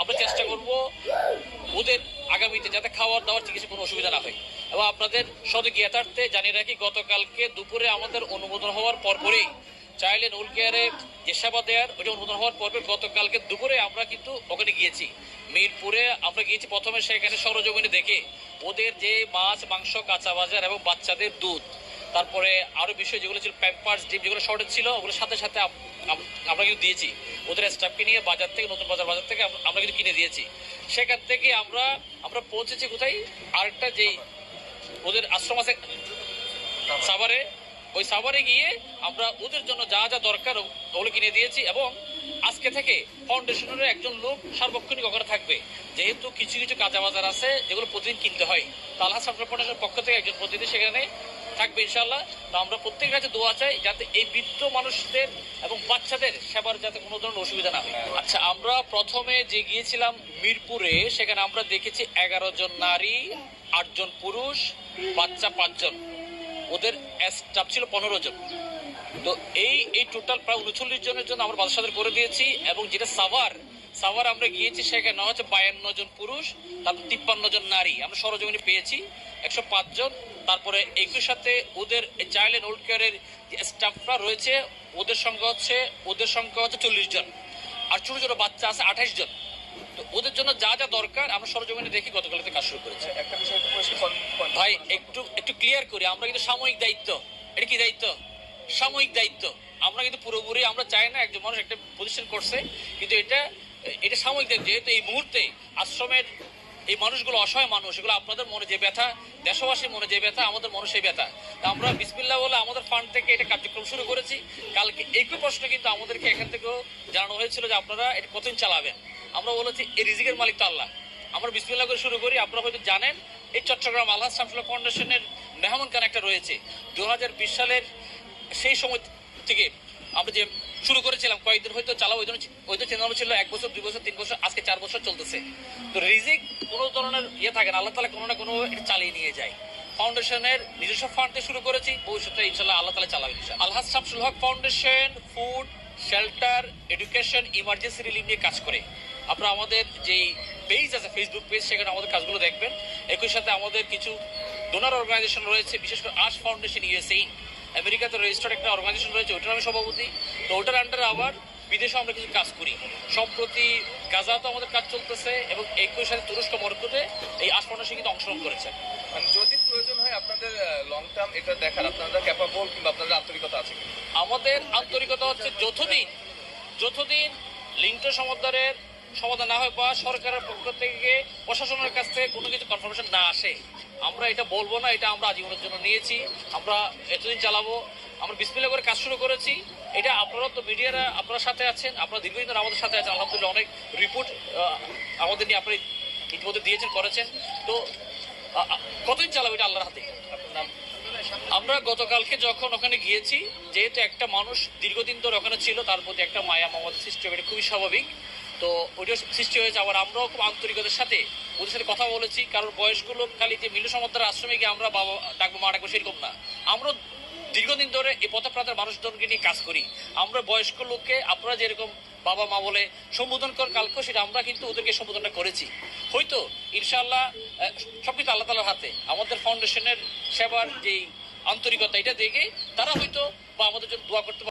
আমরা চেষ্টা করব ওদের আগামীতে যাতে খাওয়ার দাওয়ার চিকিৎসা কোনো অসুবিধা না হয়। এবং আপনাদের সদজ্ঞাতার্থে জানিয়ে রাখি, গতকালকে দুপুরে আমাদের অনুমোদন হওয়ার পরপরই চাইল্ড এন্ড ওল্ড কেয়ারে যে সেবা দেওয়ার ওইটা অনুমোদন হওয়ার পরপর গতকালকে দুপুরে আমরা কিন্তু ওখানে গিয়েছি। মিরপুরে আমরা গিয়েছি, প্রথমে সেখানে সরজমিনে দেখে ওদের যে মাছ, মাংস, কাঁচা বাজার এবং বাচ্চাদের দুধ। তারপরে আরও বিষয় যেগুলো ছিল প্যাম্পার্স ডিম যেগুলো শর্টেজ ছিল, ওগুলোর সাথে সাথে আম- আম- আমরা কিন্তু দিয়েছি। ওদের স্টাফকে নিয়ে বাজার থেকে, নতুন বাজার বাজার থেকে আমরা কিন্তু কিনে দিয়েছি। সেখান থেকে আমরা আমরা পৌঁছেছি কোথায়? আরেকটা যে ওদের আশ্রম আছে সাভারে, ওই সাভারে গিয়ে আমরা ওদের জন্য যা যা দরকার ওগুলো কিনে দিয়েছি এবং আজকে থেকে ফাউন্ডেশনের একজন লোক সার্বক্ষণিক ওখানে থাকবে। যেহেতু কিছু কিছু কাঁচা বাজার আছে যেগুলো প্রতিদিন কিনতে হয়। তালহা সাফর ফাউন্ডেশনের পক্ষ থেকে একজন প্রতিদিন সেখানে থাকবে ইনশাল্লাহ তো আমরা প্রত্যেকের কাছে দোয়া চাই যাতে এই বৃদ্ধ মানুষদের এবং বাচ্চাদের সেবার যাতে কোনো ধরনের অসুবিধা না হয়। আচ্ছা আমরা প্রথমে যে গিয়েছিলাম মিরপুরে, সেখানে আমরা দেখেছি এগারো জন নারী আটজন পুরুষ, বাচ্চা পাঁচজন ওদের স্টাফ ছিল পনেরো জন। তো এই এই টোটাল প্রায় উনচল্লিশ জনের জন্য আমরা বাদশাদের করে দিয়েছি এবং যেটা সাভার সাভার আমরা গিয়েছি সেখানে হচ্ছে বায়ান্ন জন পুরুষ তারপর তিপ্পান্ন জন নারী। আমরা সরজমিনে পেয়েছি একশো পাঁচ জন। তারপরে একই সাথে ওদের চাইল্ড এন্ড ওল্ড কেয়ারের স্টাফরা রয়েছে ওদের সংখ্যা হচ্ছে ওদের সংখ্যা হচ্ছে চল্লিশ জন। আর ছোট ছোট বাচ্চা আছে আঠাশ জন। তো ওদের জন্য যা যা দরকার আমরা সরজমিনে দেখি গতকালতে কাজ শুরু করেছি। ভাই একটু একটু ক্লিয়ার করি আমরা কিন্তু সাময়িক দায়িত্ব। এটা কি দায়িত্ব? সাময়িক দায়িত্ব। আমরা কিন্তু পুরোপুরি আমরা চাই না একজন মানুষ একটা প্রতিষ্ঠান করছে কিন্তু এটা এটা সাময়িক যেহেতু এই মুহূর্তে আশ্রমের এই মানুষগুলো অসহায় মানুষ, এগুলো আপনাদের মনে যে ব্যথা, দেশবাসীর মনে যে ব্যথা, আমাদের মনে সেই ব্যথা। তা আমরা বিসমিল্লা বলে আমাদের ফান্ড থেকে এটা কার্যক্রম শুরু করেছি। কালকে একই প্রশ্ন কিন্তু আমাদেরকে এখান থেকেও জানানো হয়েছিল যে আপনারা এটা কতদিন চালাবেন? আমরা বলেছি এই রিজিকের মালিক তো আল্লাহ। আমরা বিসমিল্লা করে শুরু করি, আপনারা হয়তো জানেন, এই চট্টগ্রাম আল্লাহ শামসুল্লাহ ফাউন্ডেশনের মেহমান খান রয়েছে। দু হাজার বিশ সালের সেই সময় থেকে আমরা যে শুরু করেছিলাম। কয়েকদিন হয়তো চালাও ওই জন্য ওই তো চিন্তা ছিল এক বছর, দুই বছর, তিন বছর, আজকে চার বছর চলতেছে। তো রিজিক কোনো ধরনের ইয়ে থাকে না, আল্লাহ তালা কোনো না কোনো এটা চালিয়ে নিয়ে যায়। ফাউন্ডেশনের নিজস্ব ফান্ড থেকে শুরু করেছি, ভবিষ্যতে ইনশাল্লাহ আল্লাহ তালা চালাবে। Alhaj Shamsul Haque foundation food shelter education emergency relief নিয়ে কাজ করে। আপনারা আমাদের যেই পেজ আছে ফেসবুক পেজ সেখানে আমাদের কাজগুলো দেখবেন। একই সাথে আমাদের কিছু ডোনার অর্গানাইজেশন রয়েছে, বিশেষ করে আর্টস ফাউন্ডেশন ইউএসএ আমেরিকাতে রেজিস্টার্ড একটা অর্গানাইজেশন রয়েছে ওটার আমি সভাপতি। তো ওটার আন্ডারে আবার বিদেশে আমরা কিছু কাজ করি। সম্প্রতি গাজাতেও আমাদের কাজ চলতেছে এবং একই সাথে তুরস্ক মরক্কোতে এই ফাউন্ডেশন কিন্তু অংশগ্রহণ করেছে। মানে যদি প্রয়োজন হয় আপনাদের লং টার্ম এটা দেখার আপনাদের ক্যাপাবল কিংবা আপনাদের আন্তরিকতা আছে আমাদের আন্তরিকতা হচ্ছে যতদিন যতদিন লিঙ্ক সমাধানের সমাধান না হয় বা সরকারের পক্ষ থেকে প্রশাসনের কাছ থেকে কোনো কিছু কনফার্মেশন না আসে আমরা এটা বলব না এটা আমরা আজীবনের জন্য নিয়েছি। আমরা এতদিন চালাবো আমরা বিসমিল্লা করে কাজ শুরু করেছি। এটা আপনারা তো মিডিয়ারা আপনার সাথে আছেন, আপনারা দীর্ঘদিন ধরে আমাদের সাথে আছেন। আলহামদুলিল্লাহ অনেক রিপোর্ট আমাদের নিয়ে আপনি ইতিমধ্যে দিয়েছেন, করেছেন। তো কতদিন চালাবো এটা আল্লাহর হাতে? আমরা গতকালকে যখন ওখানে গিয়েছি, যেহেতু একটা মানুষ দীর্ঘদিন ধরে ওখানে ছিল, তার প্রতি একটা মায়া মমতা সৃষ্টি হবে এটা খুবই স্বাভাবিক। তো ওইটাও সৃষ্টি হয়েছে, আবার আমরাও খুব আন্তরিকতার সাথে ওদের সাথে কথা বলেছি, কারণ বয়স্ক লোক খালি যে মিলু সমুদ্রের আশ্রমে গিয়ে আমরা বাবা ডাকবো, মা ডাকবো সেরকম না। আমরা দীর্ঘদিন ধরে এই পথপ্রান্তের মানুষজনকে নিয়ে কাজ করি। আমরা বয়স্ক লোককে, আপনারা যেরকম বাবা মা বলে সম্বোধন কর কালকে, সেটা আমরা কিন্তু ওদেরকে সম্বোধনটা করেছি। হয়তো, ইনশাআল্লাহ সবকিছু আল্লাহ তালার হাতে। আমাদের ফাউন্ডেশনের সেবার যেই আন্তরিকতা, এটা দেখে তারা হয়তো বা আমাদের জন্য দোয়া করতে